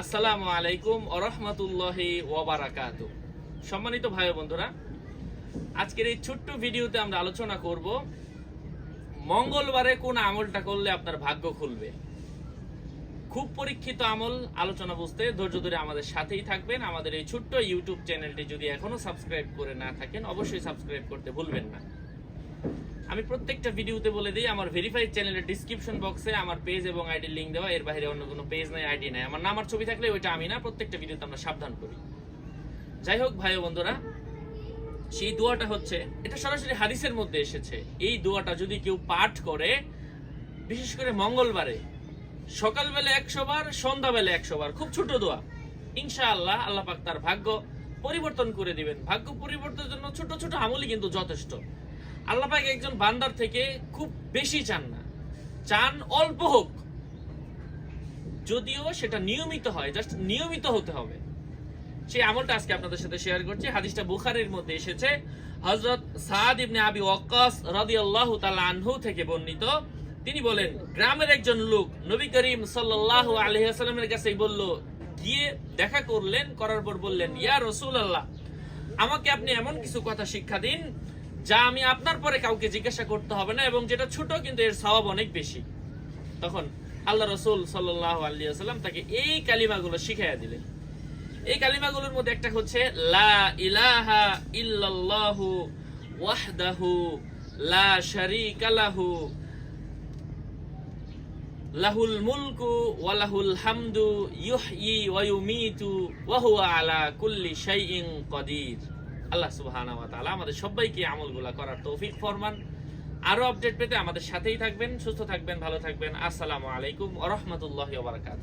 আসসালামু আলাইকুম ওরহমতুল্লাহি ওবারাকাত সম্মানিত ভাই বন্ধুরা, আজকের এই ছোট্ট ভিডিওতে আমরা আলোচনা করব মঙ্গলবারে কোন আমলটা করলে আপনার ভাগ্য খুলবে। খুব পরীক্ষিত আমল, আলোচনা বুঝতে ধৈর্য ধরে আমাদের সাথেই থাকবেন। আমাদের এই ছোট্ট ইউটিউব চ্যানেলটি যদি এখনও সাবস্ক্রাইব করে না থাকেন, অবশ্যই সাবস্ক্রাইব করতে ভুলবেন না। আমি প্রত্যেকটা ভিডিওতে বলে দিই, আমার ভেরিফাইড চ্যানেলের ডিসক্রিপশন বক্সে আমার পেজ এবং আইডি লিংক দেওয়া। এর বাইরে অন্য কোনো পেজ নাই আইডি নাই। আমার নাম আর ছবি থাকলে ওইটা আমি না, প্রত্যেকটা ভিডিওতে আমরা সাবধান করি। যাই হোক ভাই বন্ধুরা, সেই দোয়াটা হচ্ছে, এটা সরাসরি হাদিসের মধ্যে এসেছে। এই দোয়াটা যদি কেউ পাঠ করে, বিশেষ করে মঙ্গলবারে, সকালবেলা একশো বার, সন্ধ্যাবেলা একশো বার, খুব ছোট দোয়া। ইনশাআল্লাহ আল্লাহ পাক তার ভাগ্য পরিবর্তন করে দিবেন। ভাগ্য পরিবর্তনের জন্য ছোট ছোট আমলই কিন্তু যথেষ্ট। আল্লাহ পাক একজন বান্দার থেকে খুব বেশি চান না। চান অল্প হোক। যদিও সেটা নিয়মিত হয়, জাস্ট নিয়মিত হতে হবে। সেই আমলটা আজকে আপনাদের সাথে শেয়ার করছি। হাদিসটা বুখারীর মধ্যে এসেছে। হযরত সাদ ইবনে আবি ওয়াক্কাস রাদিয়াল্লাহু তাআলা আনহু থেকে বর্ণিত। তিনি বলেন, গ্রামের একজন লোক নবী করিম সাল্লাল্লাহু আলাইহি ওয়াসাল্লামের কাছে বলল, গিয়ে দেখা করলেন, করার পর বললেন, ইয়া রাসূলুল্লাহ, আমাকে আপনি এমন কিছু কথা শিক্ষা দিন যা আমি আপনার পরে কাউকে জিজ্ঞাসা করতে হবে না, এবং যেটা ছোট কিন্তু এর সওয়াব অনেক বেশি। তখন আল্লাহ রসুল সাল্লাহ তাকে এই কালিমাগুলো শিখাইয়া দিলেন। এই কালিমাগুলোর মধ্যে একটা হচ্ছে, লা ইলাহা ওয়াহদাহু লা শারীকা লাহু, লাহুল মুলকু ওয়া লাহুল হামদু, ইউহয়ি ওয়া ইউমীতু, ওয়া হুয়া আলা কুল্লি শাইইন কাদির। আল্লাহ সুবাহ আমাদের সবাইকে আমলগুলা করার তৌফিক ফরমান। আরও আপডেট পেতে আমাদের সাথেই থাকবেন, সুস্থ থাকবেন, ভালো থাকবেন। আসসালামু আলাইকুম রহমতুল্লাহ বারকাত